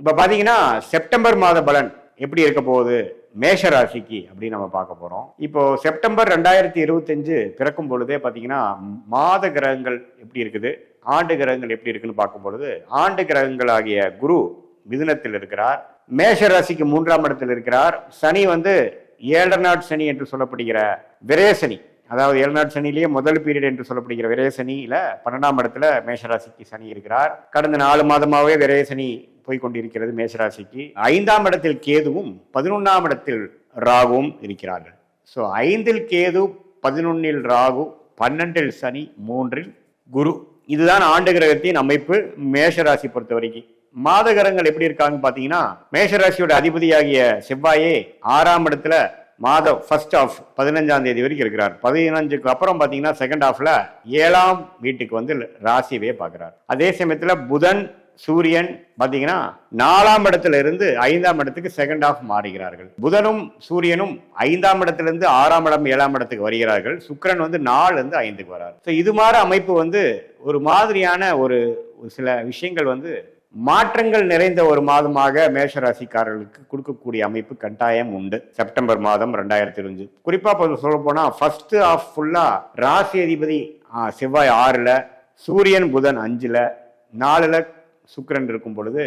இப்போ பார்த்தீங்கன்னா செப்டம்பர் மாத பலன் எப்படி இருக்க போகுது? மேஷ ராசிக்கு அப்படின்னு நம்ம பார்க்க போகிறோம் இப்போ செப்டம்பர் ரெண்டாயிரத்தி இருபத்தஞ்சு பிறக்கும் பொழுதே பார்த்தீங்கன்னா மாத கிரகங்கள் எப்படி இருக்குது? ஆண்டு கிரகங்கள் எப்படி இருக்குன்னு பார்க்கும் பொழுது ஆண்டு கிரகங்களாகிய குரு மிதுனத்தில் இருக்கிறார். மேஷ ராசிக்கு மூன்றாம் இடத்தில் இருக்கிறார். சனி வந்து ஏழரை நாட் சனி என்று சொல்லப்படுகிற விரேசனி அதாவது ஏழு நாட் சனிலேயே முதல் பீரியட் என்று சொல்லப்படுகிற விரயசனியில பன்னெண்டாம் இடத்துல மேஷராசிக்கு சனி இருக்கிறார். கடந்த நாலு மாதமாகவே விரயசனி போய்கொண்டிருக்கிறது மேசராசிக்கு ஐந்தாம் இடத்தில் கேதுவும் பதினொன்றாம் இடத்தில் ராகுவும் இருக்கிறார்கள். ஸோ ஐந்தில் கேது பதினொன்னில் ராகு பன்னெண்டில் சனி மூன்றில் குரு. இதுதான் ஆண்டு கிரகத்தின் அமைப்பு மேஷராசி பொறுத்த வரைக்கும் மாத கிரகங்கள் எப்படி இருக்காங்கன்னு பார்த்தீங்கன்னா மேஷராசியோட அதிபதியாகிய செவ்வாயே ஆறாம் இடத்துல மாதம் ஃபர்ஸ்ட் ஆஃப் பதினஞ்சாம் தேதி வரைக்கும் இருக்கிறார். பதினஞ்சுக்கு அப்புறம் பார்த்தீங்கன்னா செகண்ட் ஹாஃப்ல ஏழாம் வீட்டுக்கு வந்து ராசியவே பார்க்குறார். அதே சமயத்தில் புதன் சூரியன் பார்த்தீங்கன்னா நாலாம் இடத்துல இருந்து ஐந்தாம் இடத்துக்கு செகண்ட் ஆஃப் மாறுகிறார்கள். புதனும் சூரியனும் ஐந்தாம் இடத்திலிருந்து ஆறாம் இடம் ஏழாம் இடத்துக்கு வருகிறார்கள். சுக்கரன் வந்து நாலுலேருந்து ஐந்துக்கு வரார். ஸோ இது மாதிரி அமைப்பு வந்து ஒரு மாதிரியான ஒரு சில விஷயங்கள் வந்து மாற்றங்கள் நிறைந்த ஒரு மாதமாக மேஷ ராசிக்காரர்களுக்கு கொடுக்கக்கூடிய அமைப்பு கட்டாயம் உண்டு. செப்டம்பர் மாதம் ரெண்டாயிரத்தி இருபது குறிப்பாக இப்போ சொல்ல போனால் ஃபர்ஸ்ட் ஆஃப் ஃபுல்லாக ராசி அதிபதி செவ்வாய் ஆறில் சூரியன் புதன் அஞ்சில் நாலில் சுக்கரன் இருக்கும் பொழுது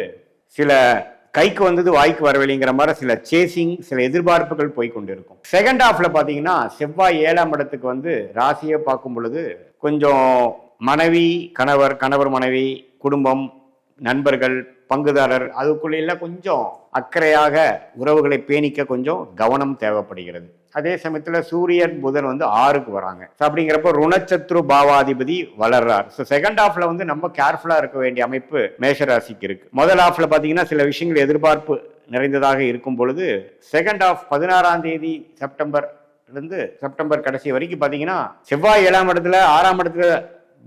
சில கைக்கு வந்தது வாய்க்கு வரவில்லைங்கிற மாதிரி சில சேசிங் சில எதிர்பார்ப்புகள் போய் கொண்டிருக்கும் செகண்ட் ஹாஃப்ல பாத்தீங்கன்னா செவ்வாய் ஏழாம் இடத்துக்கு வந்து ராசியை பார்க்கும் பொழுது கொஞ்சம் மனைவி கணவர் கணவர் மனைவி குடும்பம் நண்பர்கள் பங்குதாரர் அதுக்குள்ளெல்லாம் கொஞ்சம் அக்கறையாக உறவுகளை பேணிக்க கொஞ்சம் கவனம் தேவைப்படுகிறது. அதே சமயத்தில் சூரியன் புதன் வந்து ஆறுக்கு வராங்க. ஸோ அப்படிங்கிறப்ப ருணச்சத்ரு பாவாதிபதி வளர்றார். ஸோ செகண்ட் ஹாஃப்ல வந்து நம்ம கேர்ஃபுல்லாக இருக்க வேண்டிய அமைப்பு மேஷராசிக்கு இருக்கு. முதல் ஹாஃப்ல பார்த்தீங்கன்னா சில விஷயங்கள் எதிர்பார்ப்பு நிறைந்ததாக இருக்கும் பொழுது செகண்ட் ஆஃப் பதினாறாம் தேதி செப்டம்பர் இருந்து செப்டம்பர் கடைசி வரைக்கும் பார்த்தீங்கன்னா செவ்வாய் ஏழாம் இடத்துல ஆறாம் இடத்துல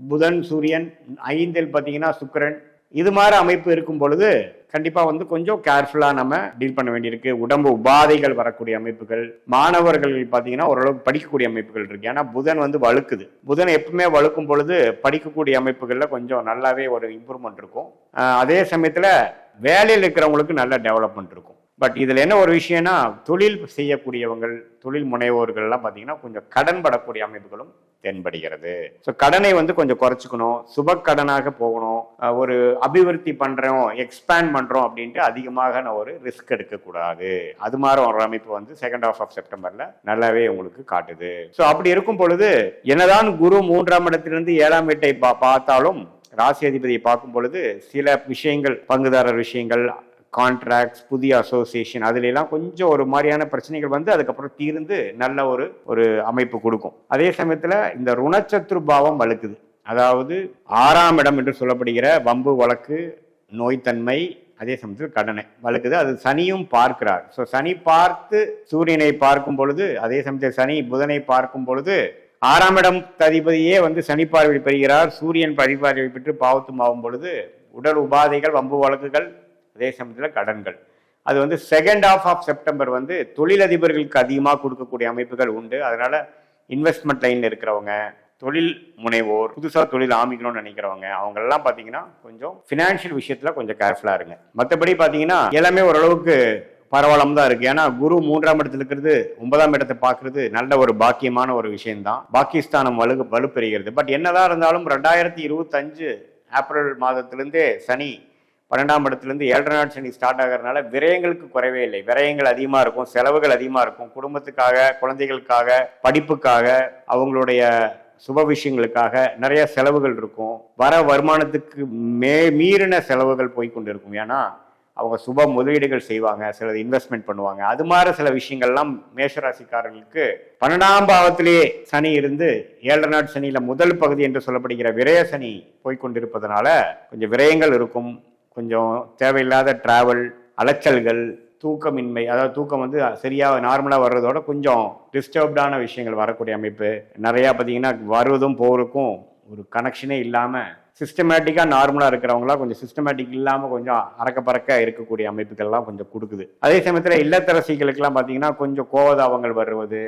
புதன் சூரியன் ஐந்தில் பார்த்தீங்கன்னா சுக்கிரன் இது மாதிரி அமைப்பு இருக்கும் பொழுது கண்டிப்பாக வந்து கொஞ்சம் கேர்ஃபுல்லாக நம்ம டீல் பண்ண வேண்டியிருக்கு. உடம்பு உபாதைகள் வரக்கூடிய அமைப்புகள் மாணவர்கள் பார்த்தீங்கன்னா ஓரளவுக்கு படிக்கக்கூடிய அமைப்புகள் இருக்கு. ஏன்னா புதன் வந்து வழுக்குது. புதன் எப்பவுமே வழுக்கும் பொழுது படிக்கக்கூடிய அமைப்புகளில் கொஞ்சம் நல்லாவே ஒரு இம்ப்ரூவ்மெண்ட் இருக்கும். அதே சமயத்தில் வேலையில் இருக்கிறவங்களுக்கு நல்ல டெவலப்மெண்ட் இருக்கும். பட் இதில் என்ன ஒரு விஷயம்னா தொழில் செய்யக்கூடியவங்கள் தொழில் முனைவோர்கள்லாம் பார்த்தீங்கன்னா கொஞ்சம் கடன் படக்கூடிய அமைப்புகளும் தென்படுகிறது. ஸோ கடனை வந்து கொஞ்சம் குறைச்சிக்கணும். சுப கடனாக போகணும். ஒரு அபிவிருத்தி பண்ணுறோம் எக்ஸ்பேண்ட் பண்ணுறோம் அப்படின்ட்டு அதிகமாக நான் ஒரு ரிஸ்க் எடுக்கக்கூடாது. அது மாதிரி ஒரு அமைப்பு வந்து செகண்ட் ஹாஃப் ஆஃப் செப்டம்பரில் நல்லாவே உங்களுக்கு காட்டுது. ஸோ அப்படி இருக்கும் பொழுது என்னதான் குரு மூன்றாம் இடத்திலிருந்து ஏழாம் வீட்டை பா பார்த்தாலும் ராசி அதிபதியை பார்க்கும் பொழுது சில விஷயங்கள் பங்குதாரர் விஷயங்கள் கான்ட்ராக்ட்ஸ் புதிய அசோசியேஷன் அதுலெல்லாம் கொஞ்சம் ஒரு மாதிரியான பிரச்சனைகள் வந்து அதுக்கப்புறம் தீர்ந்து நல்ல ஒரு ஒரு அமைப்பு கொடுக்கும். அதே சமயத்தில் இந்த ருணச்சத்ரு பாவம் வலுக்குது. அதாவது ஆறாம் இடம் என்று சொல்லப்படுகிற வம்பு வழக்கு நோய்த்தன்மை அதே சமயத்தில் கடனை வலுக்குது. அது சனியும் பார்க்கிறார். ஸோ சனி பார்த்து சூரியனை பார்க்கும் பொழுது அதே சமயத்தில் சனி புதனை பார்க்கும் பொழுது ஆறாம் இடம் அதிபதியே வந்து சனி பார்வை பெறுகிறார். சூரியன் பரிபார்வை பெற்று பாவத்தும் ஆகும் பொழுது உடல் உபாதைகள் வம்பு வழக்குகள் அதே சமயத்தில் கடன்கள். அது வந்து செகண்ட் ஆஃப் ஆஃப் செப்டம்பர் வந்து தொழிலதிபர்களுக்கு அதிகமாக கொடுக்கக்கூடிய அமைப்புகள் உண்டு. அதனால் இன்வெஸ்ட்மெண்ட் லைனில் இருக்கிறவங்க தொழில் முனைவோர் புதுசாக தொழில் ஆமிக்கணும்னு நினைக்கிறவங்க அவங்கெல்லாம் பார்த்தீங்கன்னா கொஞ்சம் ஃபினான்ஷியல் விஷயத்தில் கொஞ்சம் கேர்ஃபுல்லாக இருங்க. மற்றபடி பார்த்தீங்கன்னா எல்லாமே ஓரளவுக்கு பரவலம் தான் இருக்கு. ஏன்னா குரு மூன்றாம் இடத்துல இருக்கிறது ஒன்பதாம் இடத்தை பார்க்கறது நல்ல ஒரு பாக்கியமான ஒரு விஷயம்தான். பாகிஸ்தானம் வலு வலுப்பெறுகிறது. பட் என்னதான் இருந்தாலும் ரெண்டாயிரத்தி இருபத்தஞ்சு ஏப்ரல் மாதத்திலிருந்தே சனி பன்னெண்டாம் இடத்துலேருந்து ஏழரை நாள் சனி ஸ்டார்ட் ஆகிறதுனால விரயங்களுக்கு குறைவே இல்லை. விரயங்கள் அதிகமாக இருக்கும் செலவுகள் அதிகமாக இருக்கும். குடும்பத்துக்காக குழந்தைகளுக்காக படிப்புக்காக அவங்களுடைய சுப விஷயங்களுக்காக நிறைய செலவுகள் இருக்கும். வர வருமானத்துக்கு மே மீறின செலவுகள் போய் கொண்டு இருக்கும் ஏன்னா அவங்க சுப முதலீடுகள் செய்வாங்க சிலது இன்வெஸ்ட்மெண்ட் பண்ணுவாங்க. அது மாதிரி சில விஷயங்கள்லாம் மேஷராசிக்காரர்களுக்கு பன்னெண்டாம் பாவத்திலேயே சனி இருந்து ஏழரை நாட் சனியில் முதல் பகுதி என்று சொல்லப்படுகிற விரய சனி போய்கொண்டிருப்பதனால கொஞ்சம் விரயங்கள் இருக்கும். கொஞ்சம் தேவையில்லாத ட்ராவல் அலைச்சல்கள் தூக்கமின்மை அதாவது தூக்கம் வந்து சரியாக நார்மலாக வர்றதோட கொஞ்சம் டிஸ்டர்ப்டான விஷயங்கள் வரக்கூடிய அமைப்பு. நிறையா பார்த்தீங்கன்னா வருவதும் போகிறதுக்கும் ஒரு கனெக்ஷனே இல்லாமல் சிஸ்டமேட்டிக்காக நார்மலாக இருக்கிறவங்களாம் கொஞ்சம் சிஸ்டமேட்டிக் இல்லாமல் கொஞ்சம் அறக்க பறக்க இருக்கக்கூடிய அமைப்புகள்லாம் கொஞ்சம் கொடுக்குது. அதே சமயத்தில் இல்லத்தரசிகளுக்கெல்லாம் பார்த்தீங்கன்னா கொஞ்சம் கோவதாபங்கள் வருவது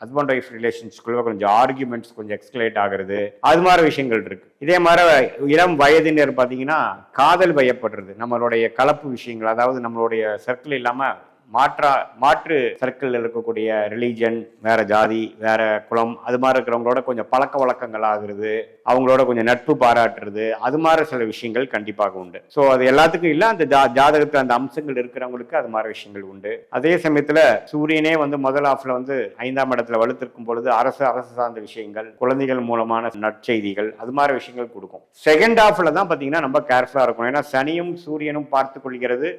ஹஸ்பண்ட் ஒய்ஃப் ரிலேஷன்ஸ்குள்ள கொஞ்சம் ஆர்குமெண்ட்ஸ் கொஞ்சம் எக்ஸ்கலேட் ஆகுறது அது மாதிரி விஷயங்கள் இருக்கு. இதே மாதிரி இளம் வயதினர் பார்த்தீங்கன்னா காதல் பயப்படுறது நம்மளுடைய கலப்பு விஷயங்கள் அதாவது நம்மளுடைய சர்க்கிள் இல்லாமல் மாற்றா மாற்று சர்க்கிள் இருக்கக்கூடிய ரிலீஜன் வேற ஜாதி வேற குலம் அது மாதிரி இருக்கிறவங்களோட கொஞ்சம் பழக்க வழக்கங்கள் ஆகுறது அவங்களோட கொஞ்சம் நட்பு பாராட்டுறது அது மாதிரி சில விஷயங்கள் கண்டிப்பாக உண்டு. ஸோ அது எல்லாத்துக்கும் இல்லை அந்த ஜா ஜாதகத்தில் அந்த அம்சங்கள் இருக்கிறவங்களுக்கு அது மாதிரி விஷயங்கள் உண்டு. அதே சமயத்தில் சூரியனே வந்து முதல் ஆஃப்ல வந்து ஐந்தாம் இடத்துல வலுத்திருக்கும் பொழுது அரசு அரசு சார்ந்த விஷயங்கள் குழந்தைகள் மூலமான நற்செய்திகள் அது மாதிரி விஷயங்கள் கொடுக்கும். செகண்ட் ஆஃப்ல தான் பார்த்தீங்கன்னா ரொம்ப கேர்ஃபுல்லாக இருக்கும் ஏன்னா சனியும் சூரியனும் பார்த்து கொள்கிறது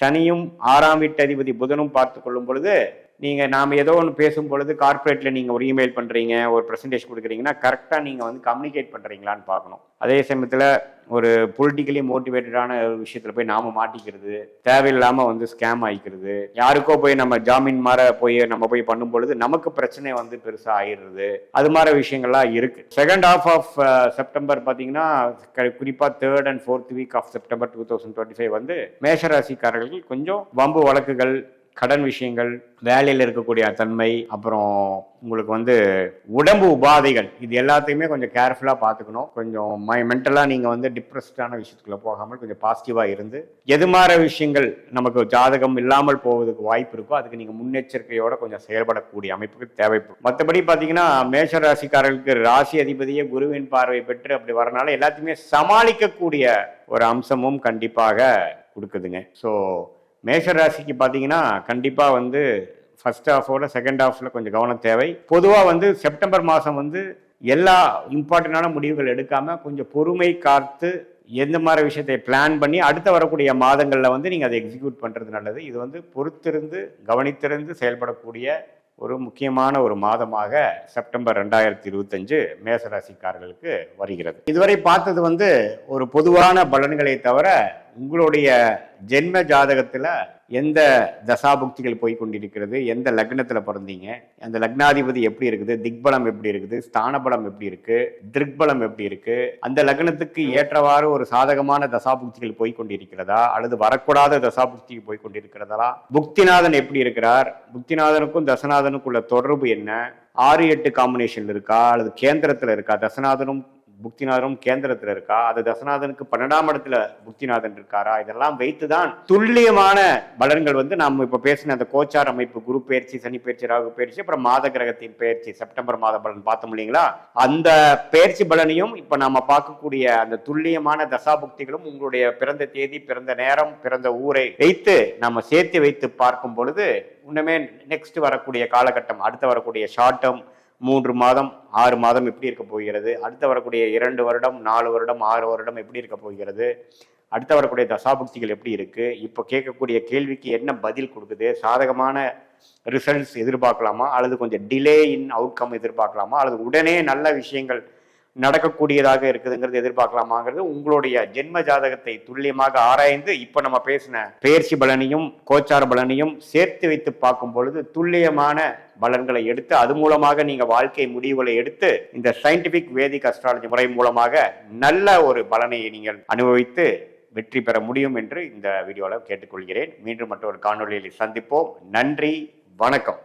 சனியும் ஆறாம் வீட்டு அதிபதி புதனும் பார்த்து கொள்ளும் பொழுது நீங்கள் நாம் ஏதோ ஒன்று பேசும் பொழுது கார்ப்பரேட்டில் நீங்கள் ஒரு இமெயில் பண்ணுறீங்க ஒரு ப்ரெசன்டேஷன் கொடுக்குறீங்கன்னா கரெக்டாக நீங்கள் வந்து கம்யூனிகேட் பண்ணுறீங்களான்னு பார்க்கணும். அதே சமயத்தில் ஒரு பொலிட்டிக்கலி மோட்டிவேட்டடான ஒரு விஷயத்தில் போய் நாம் மாட்டிக்கிறது தேவையில்லாமல் வந்து ஸ்கேம் ஆகிக்கிறது யாருக்கோ போய் நம்ம ஜாமீன் மாற போய் நம்ம போய் பண்ணும் பொழுது நமக்கு பிரச்சனை வந்து பெருசாக ஆயிடுறது அது மாதிரி விஷயங்கள்லாம் இருக்குது செகண்ட் ஹாஃப் ஆஃப் செப்டம்பர் பார்த்தீங்கன்னா குறிப்பாக third and fourth week of September two thousand twenty five வந்து மேஷராசிக்காரர்கள் கொஞ்சம் வம்பு வழக்குகள் கடன் விஷயங்கள் வேலையில் இருக்கக்கூடிய தன்மை அப்புறம் உங்களுக்கு வந்து உடம்பு உபாதைகள் இது எல்லாத்தையுமே கொஞ்சம் கேர்ஃபுல்லாக பார்த்துக்கணும். கொஞ்சம் மை மென்டலாக நீங்கள் வந்து டிப்ரெஸ்டான விஷயத்துக்குள்ளே போகாமல் கொஞ்சம் பாசிட்டிவாக இருந்து எது மாதிரி விஷயங்கள் நமக்கு ஜாதகம் இல்லாமல் போவதுக்கு வாய்ப்பு இருக்கோ அதுக்கு நீங்கள் முன்னெச்சரிக்கையோட கொஞ்சம் செயல்படக்கூடிய அமைப்புக்கு தேவைப்படும். மற்றபடி பார்த்தீங்கன்னா மேஷ ராசிக்காரர்களுக்கு ராசி அதிபதியே குருவின் பார்வை பெற்று அப்படி வரனால எல்லாத்தையுமே சமாளிக்கக்கூடிய ஒரு அம்சமும் கண்டிப்பாக கொடுக்குதுங்க. ஸோ மேஷராசிக்கு பார்த்தீங்கன்னா கண்டிப்பாக வந்து ஃபர்ஸ்ட் ஹாஃபோட செகண்ட் ஹாஃபில் கொஞ்சம் கவனம் தேவை. பொதுவாக வந்து செப்டம்பர் மாதம் வந்து எல்லா இம்பார்ட்டண்டான முடிவுகள் எடுக்காமல் கொஞ்சம் பொறுமை காத்து எந்த மாதிரி விஷயத்தை பிளான் பண்ணி அடுத்து வரக்கூடிய மாதங்களில் வந்து நீங்கள் அதை எக்ஸிக்யூட் பண்ணுறது நல்லது. இது வந்து பொறுத்திருந்து கவனித்திருந்து செயல்படக்கூடிய ஒரு முக்கியமான ஒரு மாதமாக செப்டம்பர் ரெண்டாயிரத்தி இருபத்தஞ்சு மேசராசிக்காரர்களுக்கு வருகிறது. இதுவரை பார்த்தது வந்து ஒரு பொதுவான பலன்களை தவிர உங்களுடைய ஜென்ம ஜாதகத்தில் எந்த தசாபுக்திகள் போய் கொண்டிருக்கிறது எந்த லக்னத்தில் பிறந்தீங்க? அந்த லக்னாதிபதி எப்படி இருக்குது? திக்பலம் எப்படி இருக்குது? ஸ்தானபலம் எப்படி இருக்கு? திருக்பலம் எப்படி இருக்கு? அந்த லக்னத்துக்கு ஏற்றவாறு ஒரு சாதகமான தசாபுக்திகள் போய் கொண்டிருக்கிறதா அல்லது வரக்கூடாத தசாபுக்தி போய் கொண்டிருக்கிறதா புக்திநாதன் எப்படி இருக்கிறார்? புக்திநாதனுக்கும் தசநாதனுக்கும் உள்ள தொடர்பு என்ன? ஆறு எட்டு காம்பினேஷன் இருக்கா? அல்லது கேந்திரத்தில் இருக்கா? தசநாதனும் புக்திநாதனும் கேந்திரத்தில் இருக்கா? அது தசநாதனுக்கு பன்னெண்டாம் இடத்துல புக்திநாதன் இருக்காரா? இதெல்லாம் வைத்து தான் துல்லியமான பலன்கள் வந்து நம்ம இப்போ பேசின அந்த கோச்சார் அமைப்பு குரு பயிற்சி சனி பயிற்சி ராகு பயிற்சி அப்புறம் மாத கிரகத்தின் பயிற்சி செப்டம்பர் மாத பலன் பார்த்தோம் இல்லைங்களா? அந்த பயிற்சி பலனையும் இப்போ நம்ம பார்க்கக்கூடிய அந்த துல்லியமான தசாபுக்திகளும் உங்களுடைய பிறந்த தேதி பிறந்த நேரம் பிறந்த ஊரை வைத்து நம்ம சேர்த்து வைத்து பார்க்கும் பொழுது இன்னுமே நெக்ஸ்ட் வரக்கூடிய காலகட்டம் அடுத்து வரக்கூடிய ஷார்ட் டேர்ம் மூன்று மாதம் ஆறு மாதம் எப்படி இருக்க போகிறது? அடுத்து வரக்கூடிய இரண்டு வருடம் நாலு வருடம் ஆறு வருடம் எப்படி இருக்க போகிறது? அடுத்து வரக்கூடிய தசாபுக்திகள் எப்படி இருக்குது இப்போ கேட்கக்கூடிய கேள்விக்கு என்ன பதில் கொடுக்குது? சாதகமான ரிசல்ட்ஸ் எதிர்பார்க்கலாமா? அல்லது கொஞ்சம் டிலே இன் அவுட்கம் எதிர்பார்க்கலாமா? அல்லது உடனே நல்ல விஷயங்கள் நடக்கக்கூடியதாக இருக்குதுங்கிறது எதிர்பார்க்கலாமாங்கிறது உங்களுடைய ஜென்ம ஜாதகத்தை துல்லியமாக ஆராய்ந்து இப்ப நம்ம பேசின பெயர்ச்சி பலனையும் கோச்சார பலனையும் சேர்த்து வைத்து பார்க்கும் பொழுது துல்லியமான பலன்களை எடுத்து அது மூலமாக நீங்க வாழ்க்கை முடிவுகளை எடுத்து இந்த சயின்டிபிக் வேதிக் அஸ்ட்ராலஜி முறை மூலமாக நல்ல ஒரு பலனை நீங்கள் அனுபவித்து வெற்றி பெற முடியும் என்று இந்த வீடியோவில் கேட்டுக்கொள்கிறேன். மீண்டும் மற்றொரு காணொலியில் சந்திப்போம். நன்றி. வணக்கம்.